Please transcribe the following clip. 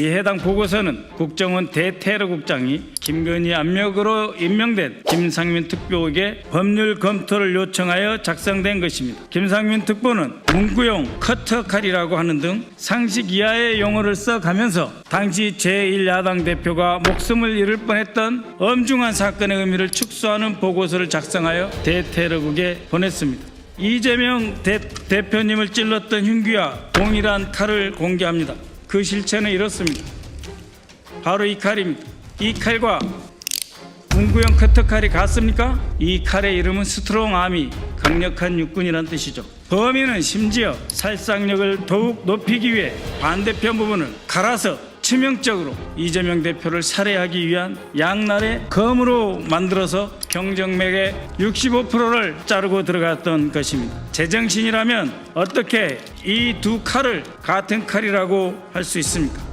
이 해당 보고서는 국정원 대테러국장이 김건희 압력으로 임명된 김상민 특보에게 법률 검토를 요청하여 작성된 것입니다. 김상민 특보는 문구용 커터칼이라고 하는 등 상식 이하의 용어를 써가면서 당시 제1야당 대표가 목숨을 잃을 뻔했던 엄중한 사건의 의미를 축소하는 보고서를 작성하여 대테러국에 보냈습니다. 이재명 대, 대표님을 찔렀던 흉기와 동일한 칼을 공개합니다. 그 실체는 이렇습니다. 바로 이 칼입니다. 이 칼과 문구형 커터칼이 같습니까? 이 칼의 이름은 스트롱 아미, 강력한 육군이란 뜻이죠. 범인은 심지어 살상력을 더욱 높이기 위해 반대편 부분을 갈아서 치명적으로 이재명 대표를 살해하기 위한 양날의 검으로 만들어서 경정맥의 65%를 자르고 들어갔던 것입니다. 제정신이라면 어떻게 이 두 칼을 같은 칼이라고 할 수 있습니까?